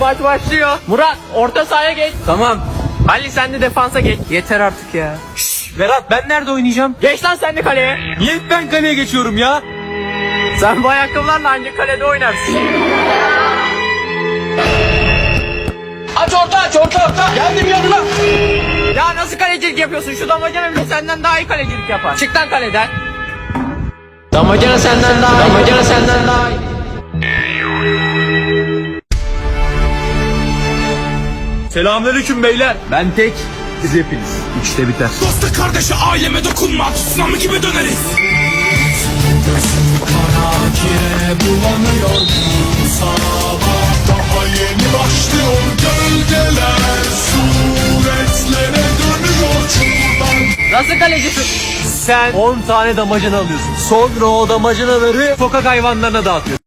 Maç başlıyor. Murat orta sahaya geç. Tamam. Ali sen de defansa geç. Yeter artık ya. Berat ben nerede oynayacağım? Geç lan sen de kaleye. Niye ben kaleye geçiyorum ya? Sen bu ayakkabılarla ancak kalede oynarsın. Aç orta aç orta orta. Geldim yanına. Ya nasıl kalecilik yapıyorsun? Şu damacana bile senden daha iyi kalecilik yapar. Çık lan kaleden. Damacana senden daha iyi. Damacana senden daha Selamünaleyküm beyler. Ben tek, siz hepiniz. Üçte biter. Dosta kardeşe aileme dokunma Tsunami gibi döneriz Kara kire bulanıyor Sabah daha yeni başlıyor Gölgeler suretlere dönüyor Şuradan Nasıl kalecisin? Sen 10 tane damacana alıyorsun. Sonra o damacanaları sokak hayvanlarına dağıtıyorsun.